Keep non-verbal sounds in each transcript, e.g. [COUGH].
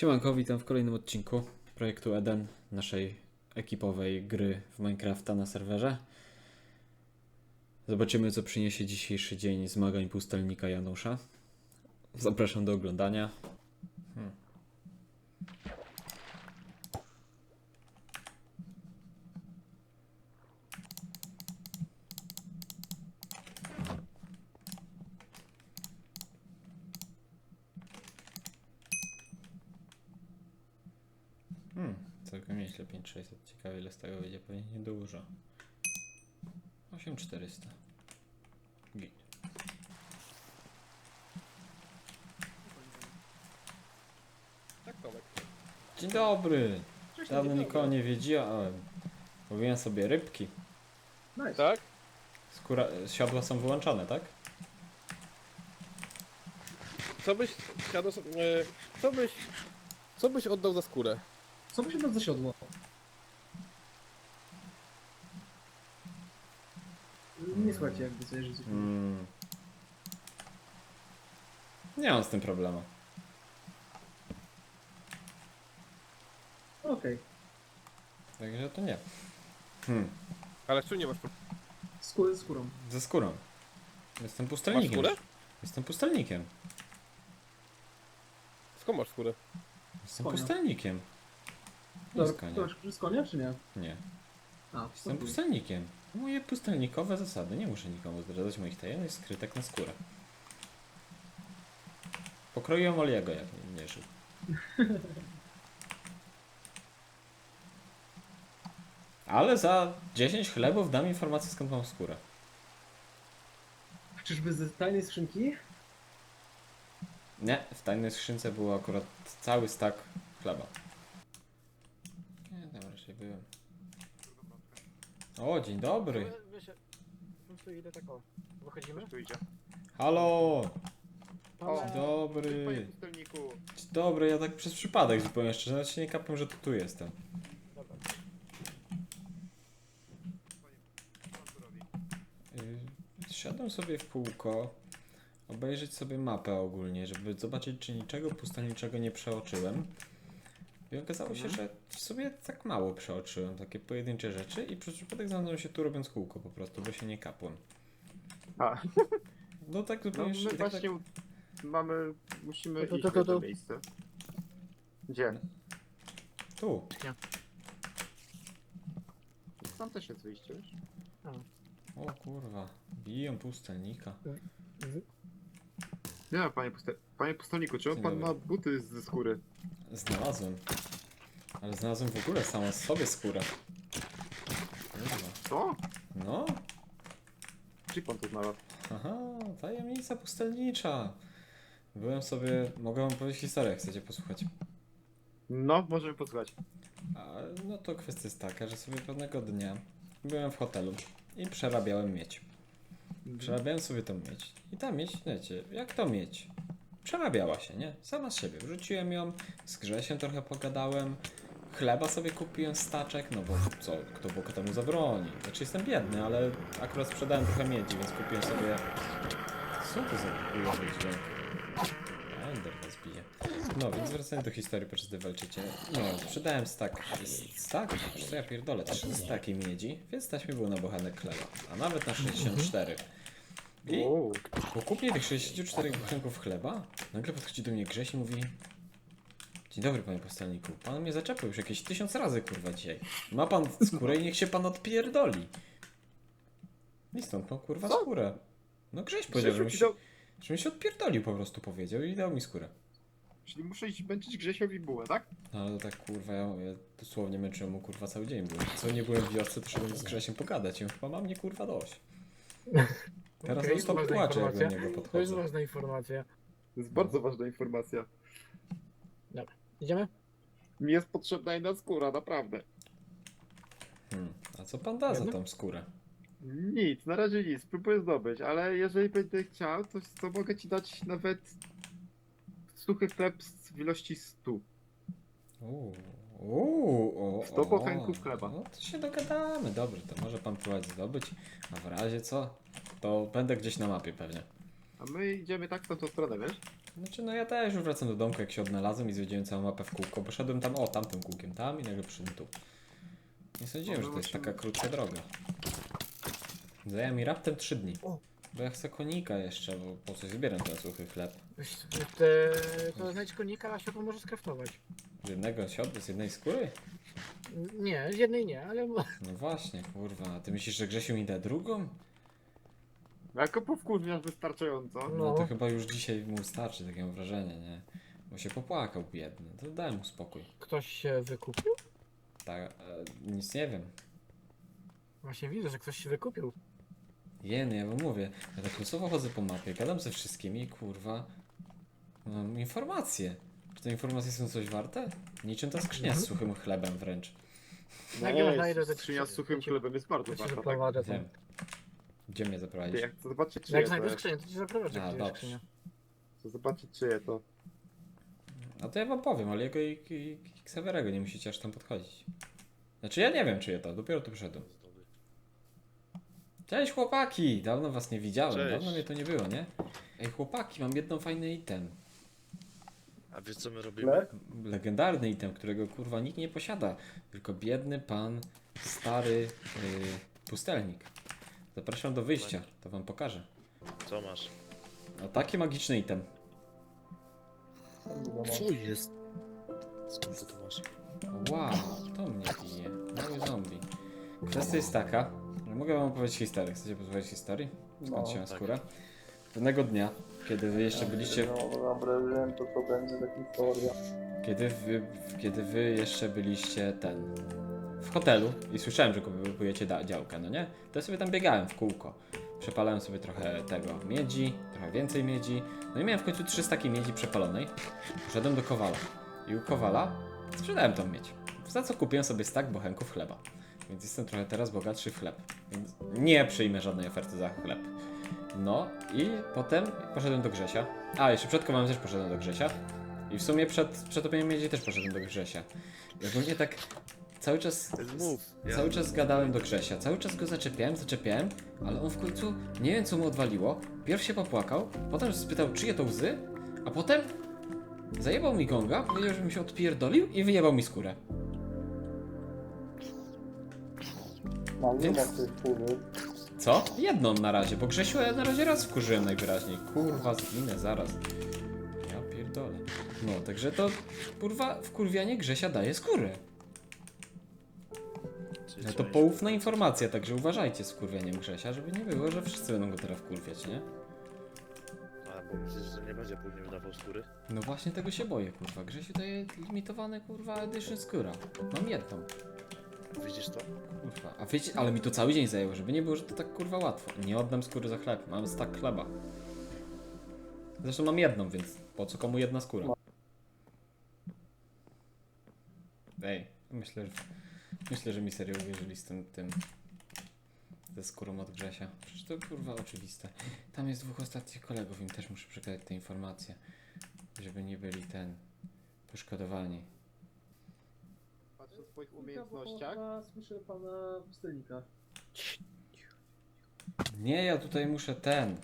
Siemanko, witam w kolejnym odcinku projektu Eden, naszej ekipowej gry w Minecrafta na serwerze. Zobaczymy, co przyniesie dzisiejszy dzień zmagań pustelnika Janusza. Zapraszam do oglądania. Hmm. Hmm, całkiem nieźle 5600. Ciekawe ile z tego wyjdzie, pewnie niedużo. 8400. Git. Tak, Tomek. Dzień dobry! Cześć, Dawno dzień nikogo dobry. nie wiedziałem. Mówiłem sobie rybki. Nice. Tak? Skóra, siodła są wyłączone, tak? Co byś, siadł, e, co byś, co byś oddał za skórę? Co by się nam zasiodło? Nie słuchajcie, jakby coś życie. Mm. Nie mam z tym problemu. Okej. Także to nie. Hmm. Ale czy nie masz pro- Skóry z skórą. Ze skórą. Jestem Masz pustelnikiem. skórę? Jestem pustelnikiem. Skąd masz skórę? Jestem konia. pustelnikiem. Nie Dobra, konia. to z konia, czy nie? Nie. A, Jestem okej. pustelnikiem. Moje pustelnikowe zasady. Nie muszę nikomu zdradzać moich tajemnych skrytek na skórę. Pokroiłem Oliego, jak nie, nie żył. [LAUGHS] Ale za 10 chlebów dam informację skąd mam skórę. Czyżby z tajnej skrzynki? Nie, w tajnej skrzynce był akurat cały stak chleba. Nie, tam raczej byłem. O, dzień dobry. Wiesz, po prostu idę tak o. Wychodzimy? Tu idzie. Halo! O, Dzień dobry. Pustelniku, Dzień dobry, ja tak przez przypadek zupełnie szczerze, nawet się nie kapłem, że tu, tu jestem. Dobra. co tu robi? Yy, Siadłem sobie w kółko, obejrzeć sobie mapę ogólnie, żeby zobaczyć, czy niczego pustelniczego nie przeoczyłem. I okazało się, że w sobie tak mało przeoczyłem, takie pojedyncze rzeczy i przez przypadek znalazłem się tu robiąc kółko po prostu, bo się nie kapłem. A, No tak no zupełnie my szczerze, tak, właśnie mamy, musimy To, to, iść to, w to to. miejsce. Gdzie? tu. Tam też jest wyjście, wiesz? O kurwa, biją pustelnika. Nie panie, pustel... panie pustelniku, czemu Dzień pan dobry. ma buty ze skóry? Znalazłem. Ale znalazłem w ogóle samą sobie skórę. Kurwa. Co? No, Czy pan to znalazł? Aha, tajemnica pustelnicza. Byłem sobie. Mogę wam powiedzieć historię, jak chcecie posłuchać. No, możemy posłuchać. A, no to kwestia jest taka, że sobie pewnego dnia byłem w hotelu i przerabiałem miedź. Przerabiałem sobie tą miedź. I ta miedź, wiecie, jak to miedź? Przerabiała się, nie? Sama z siebie. Wrzuciłem ją, z Grzesiem trochę pogadałem. Chleba sobie kupiłem staczek, no bo co, kto Bóg temu zabroni. Znaczy jestem biedny, ale akurat sprzedałem trochę miedzi, więc kupiłem sobie... Co to za chujowy dźwięk? No, więc wracając do historii, podczas gdy walczycie. No, sprzedałem stak... Stak? Co ja pierdolę? Trzy staki miedzi, więc stać mi było na bochenek chleba. A nawet na 64. I po kupnie tych 64 buchenków chleba, nagle podchodzi do mnie Grześ i mówi Dzień dobry panie postelniku, pan mnie zaczepił już jakieś tysiąc razy kurwa dzisiaj. Ma pan skórę i niech się pan odpierdoli. I stąd no kurwa Co? skórę. No Grześ powiedział, że mi, Grzesiu się, ci dał... że mi się odpierdolił po prostu powiedział i dał mi skórę. Czyli muszę iść męczyć Grzesiowi bułę, tak? No ale tak kurwa, ja, ja dosłownie męczyłem mu kurwa cały dzień byłem. Co nie byłem w wiosce, to szedłem z Grzesiem pogadać on chyba ma mnie kurwa dość. [LAUGHS] Teraz Okej, non stop ważna płacze jak do informacja. niego To jest podchodzę. ważna informacja. To jest bardzo ważna informacja. Idziemy? Mi jest potrzebna jedna skóra, naprawdę. Hmm. A co pan da za Jedno? tą skórę? Nic, na razie nic, próbuję zdobyć, ale jeżeli będę chciał, to, to mogę ci dać nawet suchy chleb z- w ilości 100. Uuu, uuu, o, Sto o. bochenków chleba. No to się dogadamy, dobrze, to może pan próbować zdobyć, a w razie co, to będę gdzieś na mapie pewnie. A my idziemy tak w tą stronę, wiesz? Znaczy, no ja też już wracam do domku, jak się odnalazłem i zwiedziłem całą mapę w kółko, bo szedłem tam, o, tamtym kółkiem, tam i nagle przyszedłem tu. Nie sądziłem, że to jest taka krótka droga. Zajęła mi raptem 3 dni. O. Bo ja chcę konika jeszcze, bo po coś zbieram ten suchy chleb. Weź, te, to znajdź konika, a się to może skraftować. Z jednego siodu, z jednej skóry? Nie, z jednej nie, ale mo- No właśnie, kurwa, a ty myślisz, że Grzesiu mi da drugą? Jako powkurwiasz wystarczająco. No, No. to chyba już dzisiaj mu starczy, takie mam wrażenie, nie? Bo się popłakał biedny, to daj mu spokój. ktoś się wykupił? Tak, e, nic nie wiem. Właśnie widzę, że ktoś się wykupił. Jeny, ja wam mówię, ja tak losowo chodzę po mapie, gadam ze wszystkimi i kurwa, mam informacje. Czy te informacje są coś warte? Niczym ta skrzynia z suchym chlebem wręcz. Jak ja Nie, znajdę te skrzynia z suchym chlebem jest bardzo To ci ważna, tak? zaprowadzę tam. Wiem. Gdzie mnie Ty, zaprowadzisz? Jak chcę zobaczyć czyje Jak to znajdę jest. skrzynię, to ci zaprowadzę, A, gdzie jest dobrze. skrzynia. Chcę zobaczyć czyje to. A to ja wam powiem, ale jego i, i, i Xaverego nie musicie aż tam podchodzić. Znaczy ja nie wiem czyje to, dopiero tu przyszedłem. Cześć chłopaki! Dawno was nie widziałem, Cześć. dawno mnie to nie było, nie? Ej chłopaki, mam jedną fajny item. A wiesz co my robimy? Legendarny item, którego kurwa nikt nie posiada. Tylko biedny pan, stary yy, pustelnik. Zapraszam do wyjścia, to wam pokażę. Co masz? O taki magiczny item. Co jest? Skąd ty to masz? Wow, to mnie bije. Mały zombie. Kwestia jest taka, mogę wam opowiedzieć historię. Chcecie posłuchać historii? Skąd się ma tak. skóra? Pewnego dnia, kiedy wy jeszcze byliście No, dobra, wiem, to to będzie ta historia. Kiedy wy, kiedy wy jeszcze byliście ten w hotelu i słyszałem, że kupujecie da- działkę, no nie? To ja sobie tam biegałem w kółko. Przepalałem sobie trochę tego miedzi, trochę więcej miedzi. No i miałem w końcu 300 takiej miedzi przepalonej. Poszedłem do Kowala. I u Kowala sprzedałem tą miedź. Za co kupiłem sobie stak bochenków chleba. Więc jestem trochę teraz bogatszy w chleb. Więc nie przyjmę żadnej oferty za chleb. No i potem poszedłem do Grzesia. A, jeszcze przed Kowalem też poszedłem do Grzesia. I w sumie przed przetopieniem miedzi też poszedłem do Grzesia. I ogólnie tak cały czas. Cały czas gadałem do Grzesia, cały czas go zaczepiałem, zaczepiałem, ale on w końcu nie wiem co mu odwaliło. Pierw się popłakał, potem spytał czyje to łzy, a potem zajebał mi gonga, powiedział, że mi się odpierdolił i wyjebał mi skórę. Mam Więc- wpływy. Co? Jedną na razie, bo Grzesiu ja na razie raz wkurzyłem najwyraźniej. Kurwa, zginę zaraz. Ja pierdolę. No, także to, kurwa, wkurwianie Grzesia daje skórę. No to poufna informacja, także uważajcie z kurwieniem Grzesia, żeby nie było, że wszyscy będą go teraz wkurwiać, nie? A, bo myślisz, że nie będzie później wydawał skóry? No właśnie tego się boję, kurwa. Grzesiu daje limitowane, kurwa, edition skóra. Mam jedną, Widzisz to? kurwa. A wiecie, ale mi to cały dzień zajęło, żeby nie było, że to tak, kurwa, łatwo. Nie oddam skóry za chleb, mam stak chleba. Zresztą mam jedną, więc po co komu jedna skóra? Ej, myślę, że, myślę, że mi serio uwierzyli z tym, tym, ze skórą od Grzesia. Przecież to, kurwa, oczywiste. Tam jest dwóch ostatnich kolegów, im też muszę przekazać te informacje, żeby nie byli ten, poszkodowani. O swoich Ja umiejętnościach. słyszę pana pustelnika. Nie, ja tutaj muszę ten.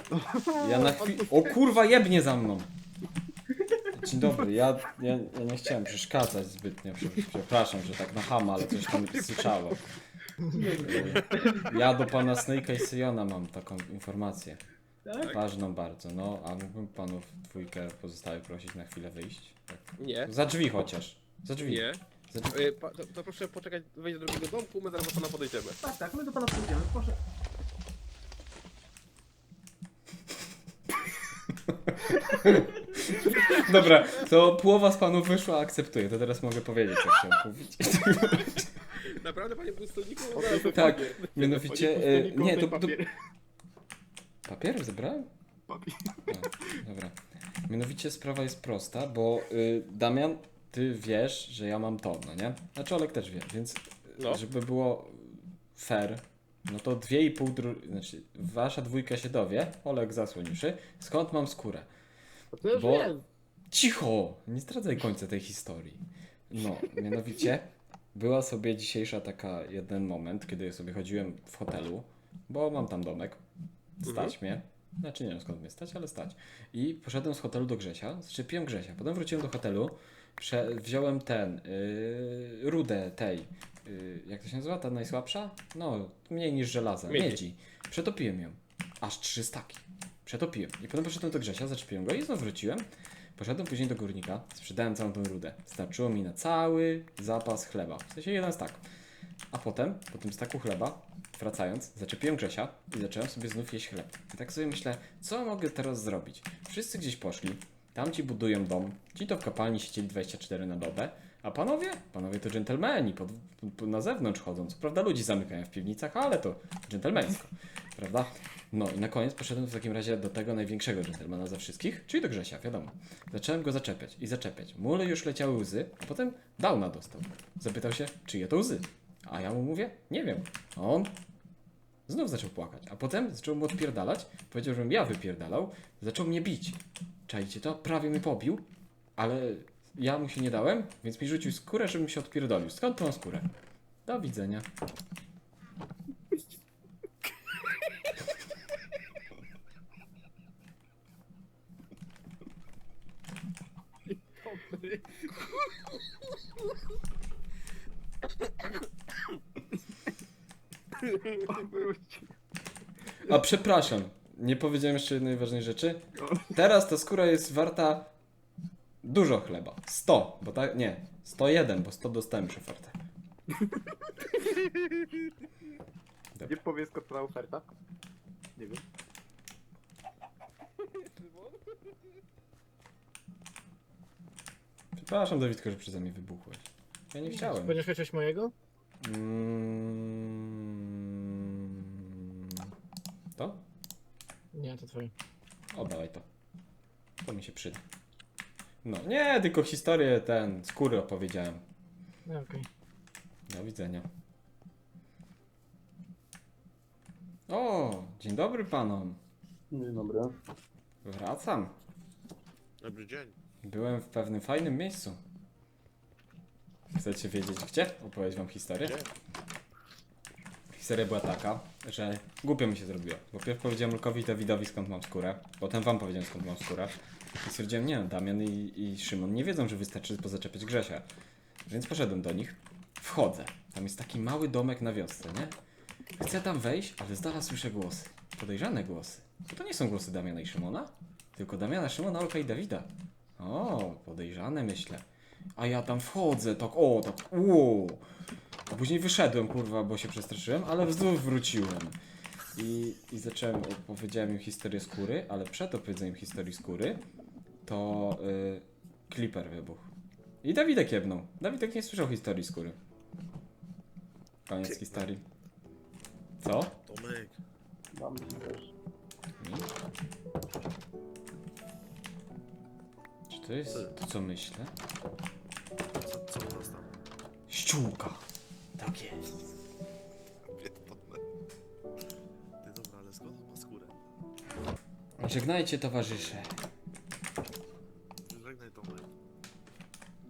[LAUGHS] Ja na chwilę. O kurwa, jebnie za mną! Dzień dobry, ja, ja, ja nie chciałem przeszkadzać zbytnio. prze- Przepraszam, że tak na hama, ale coś tam słyszało. Ja do pana Snake'a i Syjona mam taką informację. Tak? Ważną bardzo, no. A mógłbym panów dwójkę pozostałych prosić na chwilę wyjść? Tak. Nie. Za drzwi chociaż. Za drzwi. Nie. Drzwi. E, pa, to, to proszę poczekać, wejść do drugiego domku, my zaraz do pana podejdziemy. Tak, tak, my do pana pójdziemy, proszę. [LAUGHS] Dobra, to połowa z panów wyszła, akceptuję. To teraz mogę powiedzieć, co chciałem mówić. [LAUGHS] Naprawdę, panie pustelniku? Tak, mianowicie. Panie E, nie, to. to papier. papier zebrałem? Papier. A, dobra. Mianowicie sprawa jest prosta, bo y, Damian, ty wiesz, że ja mam to, no nie? Znaczy Olek też wie, więc No. żeby było fair, no to dwie i pół, dru- znaczy wasza dwójka się dowie, Olek zasłoniszy, skąd mam skórę. To już Bo- wiem. Cicho! Nie zdradzaj końca tej historii. No, mianowicie była sobie dzisiejsza taka jeden moment, kiedy sobie chodziłem w hotelu, bo mam tam domek, stać mnie. Znaczy nie wiem skąd mnie stać, ale stać. I poszedłem z hotelu do Grzesia, zaczepiłem Grzesia. Potem wróciłem do hotelu, prze- wziąłem ten, yy, rudę tej, yy, jak to się nazywa, ta najsłabsza? No, mniej niż żelaza, Miedzi. miedzi. Przetopiłem ją. Aż trzy staki. Przetopiłem. I potem poszedłem do Grzesia, zaczepiłem go i znów wróciłem. Poszedłem później do górnika, sprzedałem całą tą rudę. Starczyło mi na cały zapas chleba. W sensie jeden stak. A potem, po tym staku chleba, wracając, zaczepiłem Grzesia i zacząłem sobie znów jeść chleb. I tak sobie myślę, co mogę teraz zrobić? Wszyscy gdzieś poszli, tamci budują dom, ci to w kopalni siedzieli 24 na dobę, a panowie? Panowie to dżentelmeni, pod, pod, na zewnątrz chodzą. Co prawda ludzi zamykają w piwnicach, ale to dżentelmeńsko, [LAUGHS] prawda? No i na koniec poszedłem w takim razie do tego największego dżentelmena ze wszystkich, czyli do Grzesia, wiadomo. Zacząłem go zaczepiać i zaczepiać. Mule już leciały łzy, a potem downa dostał. Zapytał się, czyje to łzy. A ja mu mówię, nie wiem. A on znów zaczął płakać, a potem zaczął mu odpierdalać. Powiedział, żebym ja wypierdalał. Zaczął mnie bić. Czajcie to? Prawie mnie pobił, ale ja mu się nie dałem, więc mi rzucił skórę, żebym się odpierdolił. Skąd tą skórę? Do widzenia. A przepraszam, nie powiedziałem jeszcze jednej ważnej rzeczy. Teraz ta skóra jest warta dużo chleba. 100, bo tak, nie, 101, bo 100 dostałem już ofertę. Nie powie skąd ta oferta? Nie wiem. Przepraszam, Dawidko, że przeze mnie wybuchłeś. Ja nie chciałem. Będziesz chcieć mojego? Mm, Nie, to twoje. O, dawaj to. To mi się przyda. No, nie, tylko historię ten, skóry opowiedziałem. No, okej. Do widzenia. O, dzień dobry panom. Dzień dobry. Wracam. Dobry dzień. Byłem w pewnym fajnym miejscu. Chcecie wiedzieć gdzie? Opowiedzieć wam historię. Gdzie? Historia była taka, że głupio mi się zrobiło. Bo pierw powiedziałem Lukowi i Dawidowi skąd mam skórę. Potem wam powiedziałem skąd mam skórę. I stwierdziłem, nie, Damian i, i Szymon nie wiedzą, że wystarczy pozaczepiać Grzesia. Więc poszedłem do nich. Wchodzę. Tam jest taki mały domek na wiosce, nie? Chcę tam wejść, ale z dala słyszę głosy. Podejrzane głosy. To, to nie są głosy Damiana i Szymona, tylko Damiana, Szymona, Olka i Dawida. O, podejrzane myślę. A ja tam wchodzę, tak, o, tak, wow. A później wyszedłem, kurwa, bo się przestraszyłem, ale znów wróciłem. I, I zacząłem, opowiedziałem im historię skóry, ale przed opowiedzeniem historii skóry to y, Clipper wybuchł. I Dawidek jebnął. Dawidek nie słyszał historii skóry. Koniec historii. Co? Tomek. Mam też. Mi? Czy to jest to, co myślę? Co, co u nas tam? Ściółka. Tak jest. Pierdolę. Ty dobra, ale skąd on ma skórę? Żegnajcie towarzysze.